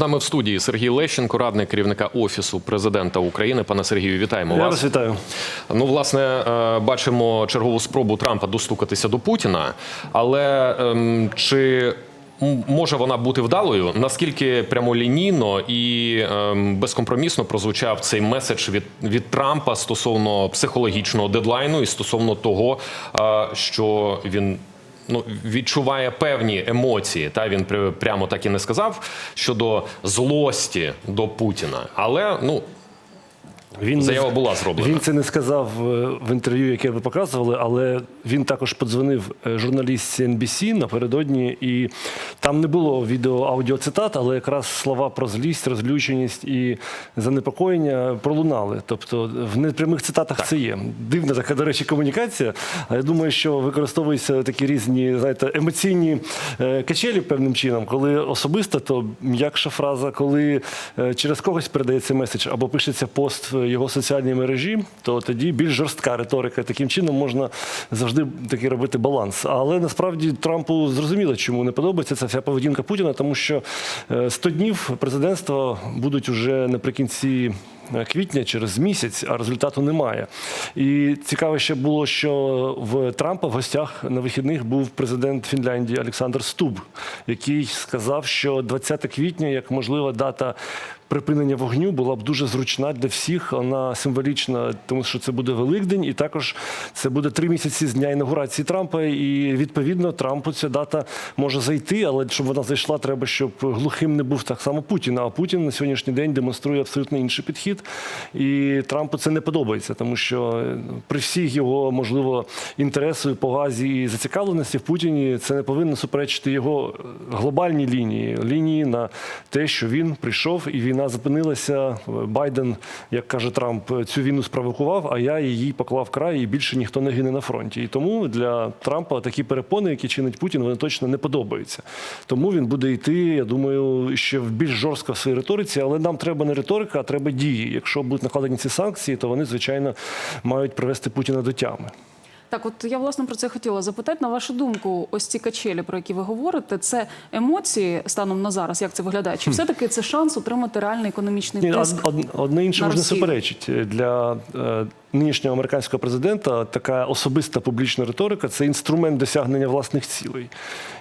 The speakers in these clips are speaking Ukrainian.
З нами в студії Сергій Лещенко, радник керівника офісу президента України. Пане Сергію, вітаємо Я вас. вас вітаю. Ну, власне, е, бачимо чергову спробу Трампа достукатися до Путіна. Але ем, чи може вона бути вдалою? Наскільки прямолінійно і ем, безкомпромісно прозвучав цей меседж від, від Трампа стосовно психологічного дедлайну і стосовно того, е, що він. Ну, відчуває певні емоції, та він пря- прямо так і не сказав щодо злості до Путіна. Але ну Він Заява була зроблена. Він це не сказав е, в інтерв'ю, яке ви показували, але він також подзвонив е, журналістці NBC напередодні, і там не було відео аудіоцитат, але якраз слова про злість, розлюченість і занепокоєння пролунали. Тобто в непрямих цитатах це є. Дивна така, до речі, комунікація. Але я думаю, що використовуються такі різні, знаєте, емоційні е, качелі певним чином, коли особисто, то м'якша фраза, коли через когось передається меседж або пишеться пост його соціальні мережі, то тоді більш жорстка риторика. Таким чином можна завжди таки робити баланс. Але насправді Трампу зрозуміло, чому не подобається ця вся поведінка Путіна, тому що е, 100 днів президентства будуть уже наприкінці. Е, Квітня через місяць, а результату немає. І цікаво ще було, що в Трампа в гостях на вихідних був президент Фінляндії Олександр Стуб, який сказав, що 20 квітня як можлива дата припинення вогню була б дуже зручна для всіх. Вона символічна, тому що це буде Великдень, і також це буде три місяці з дня інаугурації Трампа. І відповідно Трампу ця дата може зайти, але щоб вона зайшла, треба, щоб глухим не був так само Путін. А Путін на сьогоднішній день демонструє абсолютно інший підхід. І Трампу це не подобається, тому що е, при всіх його можливо інтересу, повазі і зацікавленості в Путіні це не повинно суперечити його е, глобальній лінії, лінії на те, що він прийшов і війна зупинилася. Байден, як каже Трамп, цю війну спровокував, а я її поклав край, і більше ніхто не гине на фронті. І тому для Трампа такі перепони, які чинить Путін, вони точно не подобаються. Тому він буде йти, я думаю, ще в більш жорстко в своїй риториці, але нам треба не риторика, а треба дії. Якщо будуть накладені ці санкції, то вони звичайно мають привести Путіна до тями. Так, от я власне про це хотіла запитати. На вашу думку, ось ці качелі, про які ви говорите, це емоції станом на зараз, як це виглядає? Чи все-таки це шанс отримати реальний економічний Ні, тиск? од, одне інше на ж суперечить для е, нинішнього американського президента. Така особиста публічна риторика це інструмент досягнення власних цілей,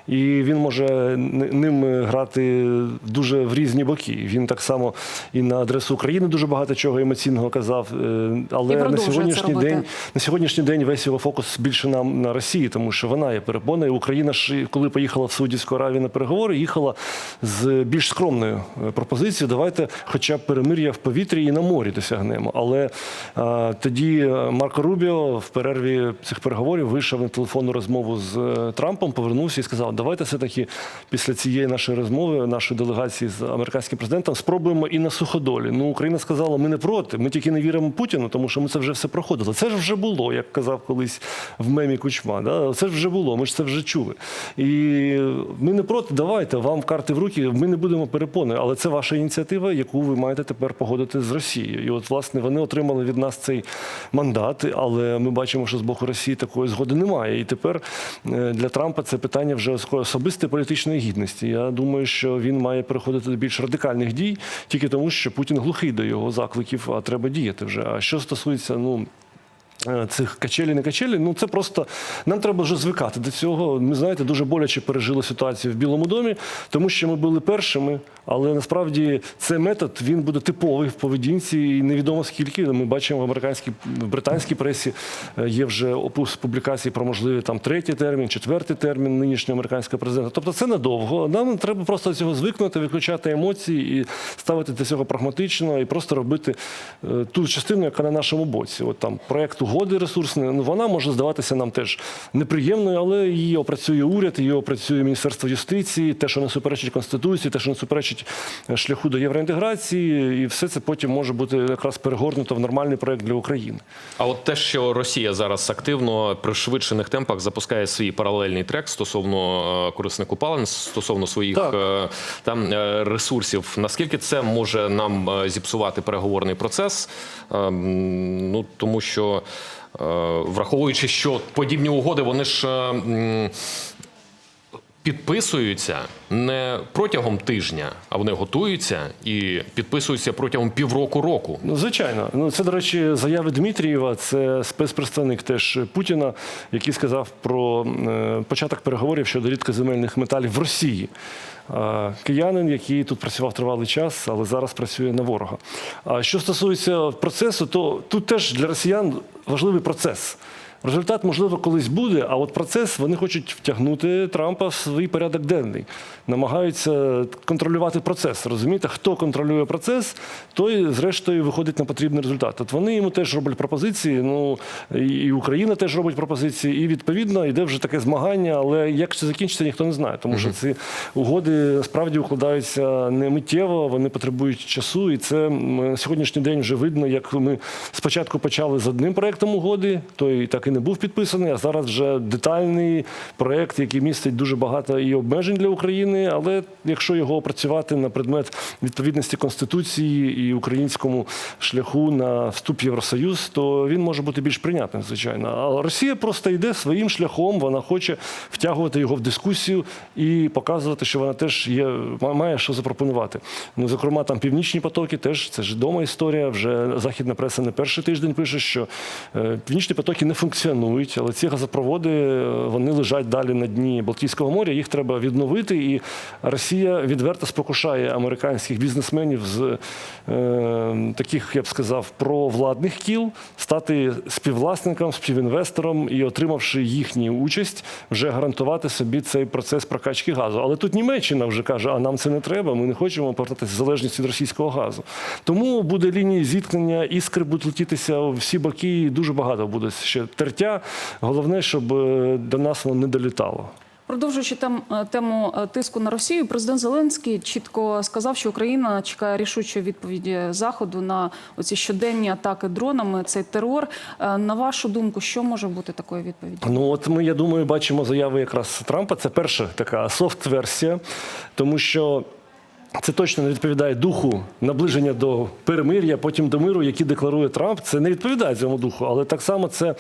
і він може ним грати дуже в різні боки. Він так само і на адресу України дуже багато чого емоційного казав. е, Але на сьогоднішній день на сьогоднішній день весь його фокус більше на, на Росії, тому що вона є перепоною. Україна ж, коли поїхала в Саудівську Аравію на переговори, їхала з більш скромною е, пропозицією. Давайте, хоча б перемир'я в повітрі і на морі досягнемо. Але е, тоді е, Марко Рубіо в перерві цих переговорів вийшов на телефонну розмову з е, Трампом, повернувся і сказав: давайте все таки після цієї нашої розмови, нашої делегації з американським президентом, спробуємо і на суходолі. Ну, Україна сказала, ми не проти, ми тільки не віримо Путіну, тому що ми це вже все проходили. Це ж вже було, як казав колись в мемі Кучма. Да? Це ж вже було, ми ж це вже чули. І ми не проти, давайте вам карти в руки, ми не будемо перепоною, але це ваша ініціатива, яку ви маєте тепер погодити з Росією. І от, власне, вони отримали від нас цей мандат, але ми бачимо, що з боку Росії такої згоди немає. І тепер е, для Трампа це питання вже особистої політичної гідності. Я думаю, що він має переходити до більш радикальних дій, тільки тому, що Путін глухий до його закликів, а треба діяти вже. А що стосується, ну. Е, Цих качелі, не качелі, ну це просто нам треба вже звикати до цього. Ми знаєте, дуже боляче пережили ситуацію в Білому домі, тому що ми були першими. Але насправді цей метод він буде типовий в поведінці, і невідомо скільки. Ми бачимо в американській в британській пресі е, є вже опус публікацій про можливий там третій термін, четвертий термін нинішнього американського президента. Тобто це надовго. Нам треба просто до цього звикнути, виключати емоції і ставити до цього прагматично і просто робити е, ту частину, яка на нашому боці. От там проект угоди ресурсної, ну вона може здаватися нам теж неприємною, але її опрацює уряд, її опрацює Міністерство юстиції, те, що не суперечить конституції, те, що не суперечить шляху до євроінтеграції, і все це потім може бути якраз перегорнуто в нормальний проект для України. А от те, що Росія зараз активно при швидшених темпах запускає свій паралельний трек стосовно е, корисних купалин, стосовно своїх Так. е, там е, ресурсів, наскільки це може нам е, зіпсувати переговорний процес? Е, Ну тому що е, враховуючи, що подібні угоди, вони ж. е, підписуються не протягом тижня, а вони готуються і підписуються протягом півроку року. Ну, звичайно. Ну, це, до речі, заяви Дмитрієва, це спецпредставник теж Путіна, який сказав про е, початок переговорів щодо рідкоземельних металів в Росії. Е, Киянин, який тут працював тривалий час, але зараз працює на ворога. А що стосується процесу, то тут теж для росіян важливий процес. Результат, можливо, колись буде, а от процес вони хочуть втягнути Трампа в свій порядок денний. Намагаються контролювати процес. Розумієте, хто контролює процес, той, зрештою, виходить на потрібний результат. От вони йому теж роблять пропозиції. Ну і Україна теж робить пропозиції, і відповідно йде вже таке змагання. Але як це закінчиться, ніхто не знає, тому що ці угоди справді укладаються не миттєво, вони потребують часу, і це на сьогоднішній день вже видно, як ми спочатку почали з одним проектом угоди, той так і не був підписаний, а зараз вже детальний проект, який містить дуже багато і обмежень для України. Але якщо його опрацювати на предмет відповідності конституції і українському шляху на вступ в Євросоюз, то він може бути більш прийнятним, звичайно. А Росія просто йде своїм шляхом. Вона хоче втягувати його в дискусію і показувати, що вона теж є, має що запропонувати. Ну, зокрема, там північні потоки, теж це ж дома історія. Вже західна преса не перший тиждень пише, що е, північні потоки не функціонують, але ці газопроводи е, вони лежать далі на дні Балтійського моря. Їх треба відновити. І Росія відверто спокушає американських бізнесменів з е, таких, я б сказав, провладних кіл стати співвласником, співінвестором і, отримавши їхню участь, вже гарантувати собі цей процес прокачки газу. Але тут Німеччина вже каже: а нам це не треба. Ми не хочемо повертатися залежність від російського газу. Тому буде лінії зіткнення, іскри будуть летітися у всі боки. і Дуже багато буде ще тертя. Головне, щоб е, до нас воно не долітало. Продовжуючи тем, е, тему е, тиску на Росію, президент Зеленський чітко сказав, що Україна чекає рішучої відповіді Заходу на оці щоденні атаки дронами, цей терор. На вашу думку, що може бути такою відповіддю? Ну от ми, я думаю, бачимо заяви якраз Трампа. Це перша така софт-версія, тому що. Це точно не відповідає духу наближення до перемир'я, потім до миру, який декларує Трамп. Це не відповідає цьому духу, але так само це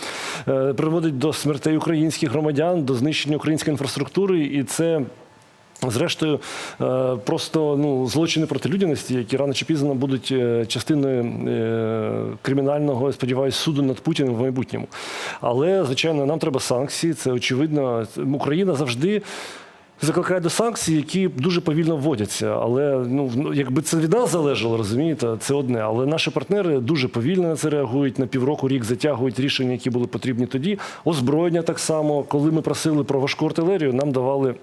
е, приводить до смертей українських громадян, до знищення української інфраструктури, і це. Зрештою, е, просто ну злочини проти людяності, які рано чи пізно будуть е, частиною кримінального, я сподіваюся, суду над Путіним в майбутньому. Але звичайно, нам треба санкції. Це очевидно. Україна завжди. Закликає до санкцій, які дуже повільно вводяться. Але ну якби це від нас залежало, розумієте, це одне. Але наші партнери дуже повільно на це реагують на півроку, рік затягують рішення, які були потрібні тоді. Озброєння так само. Коли ми просили про важку артилерію, нам давали.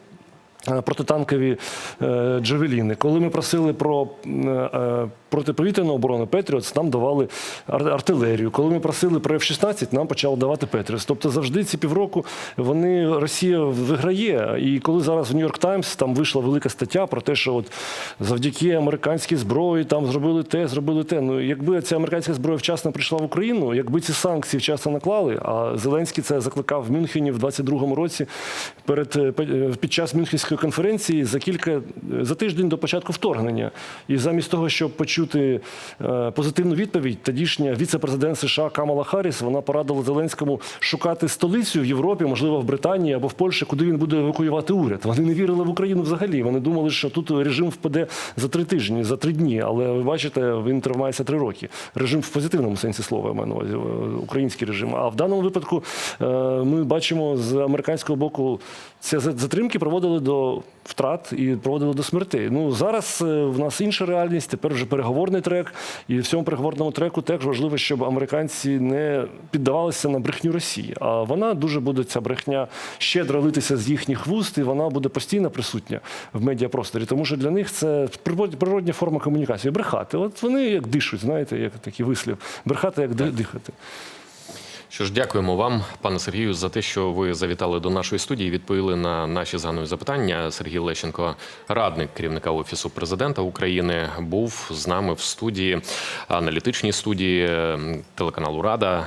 е, Протитанкові е, джавеліни. Коли ми просили про е, протиповітряну оборону Петріотс, нам давали ар- артилерію. Коли ми просили про F-16, нам почали давати Петріотс. Тобто завжди ці півроку вони Росія виграє. І коли зараз в Нью-Йорк Таймс там вийшла велика стаття про те, що от завдяки американській зброї там зробили те, зробили те. Ну якби ця американська зброя вчасно прийшла в Україну, якби ці санкції вчасно наклали, а Зеленський це закликав в Мюнхені в 22-му році перед е, е, під час Мюнхенської конференції за кілька за тиждень до початку вторгнення. І замість того, щоб почути е, позитивну відповідь, тодішня віце-президент США Камала Харріс вона порадила Зеленському шукати столицю в Європі, можливо, в Британії або в Польщі, куди він буде евакуювати уряд. Вони не вірили в Україну взагалі. Вони думали, що тут режим впаде за три тижні, за три дні. Але ви бачите, він тримається три роки. Режим в позитивному сенсі слова я маю на увазі, е, український режим. А в даному випадку е, ми бачимо з американського боку ці затримки проводили до втрат і проводили до смертей. Ну зараз в нас інша реальність. Тепер вже переговорний трек, і в цьому переговорному треку теж важливо, щоб американці не піддавалися на брехню Росії. А вона дуже буде ця брехня щедро литися з їхніх вуст, і вона буде постійно присутня в медіапросторі. Тому що для них це природня форма комунікації. Брехати. От вони як дишуть, знаєте, як такий вислів. Брехати як ди- дихати. Що ж, дякуємо вам, пане Сергію, за те, що ви завітали до нашої студії. Відповіли на наші згадувані запитання. Сергій Лещенко, радник керівника офісу президента України, був з нами в студії аналітичній студії телеканалу Рада.